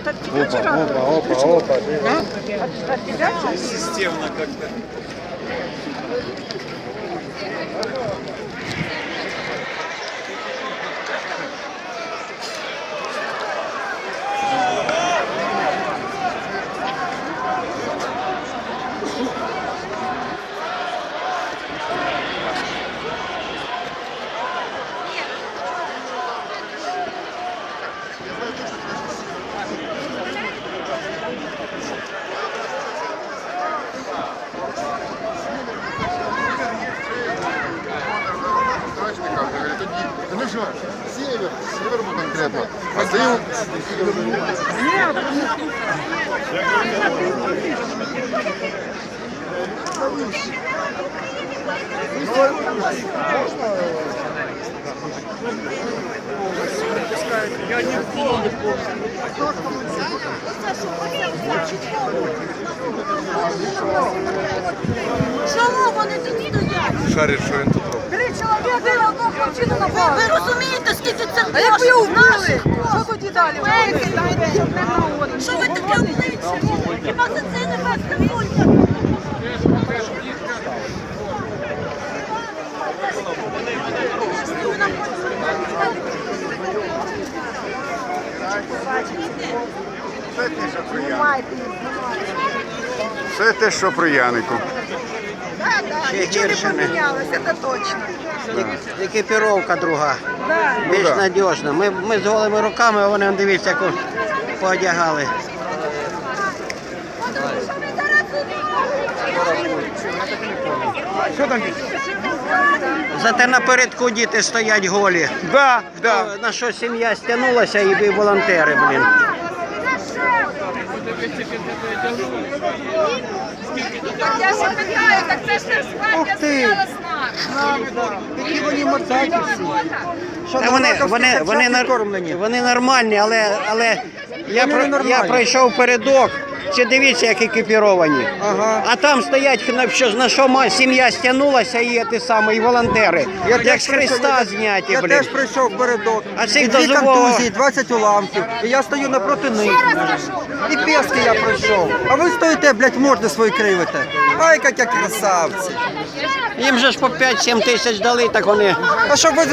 Это от тебя вчера? Опа, опа, опа. Да? От, от тебя вчера? Системно как-то. южа, север, север мы конкретно. А ты... Нет! Я не помню. Чого вони тоді доять? Шарить, що він тут. Ви, розумієте, скільки це А як ви його вбили? Що тоді далі? Що ви таке обличчя? Хіба за це не вас не Це те, що при Янику. Нічого не помінялося, це точно. Екіпіровка друга. Більш да. надіжна. Ми, ми з голими руками, а вони дивіться, яку поодягали. Зате напередку діти стоять голі. Да, То На що сім'я стягнулася і волонтери, блін. Я ще питаю, так це ж не свадьба стояла з нами. Які вони мордаті всі. Та вони, вони, вони, нар- вони нормальні, але, але я, про, я пройшов передок. Чи дивіться, як екіпіровані. Ага. А там стоять, на що, на що сім'я стягнулася, і ті самі, і волонтери. як з Христа прийшов- зняті, Я блін. теж прийшов передок. А цих І дві дозового- контузії, 20 уламків. І я стою напроти них. І пески я пройшов. А ви стоїте, блядь, морди свої кривите. Ай, як я красавці. Їм же ж по 5-7 тисяч дали, так вони А щоб ви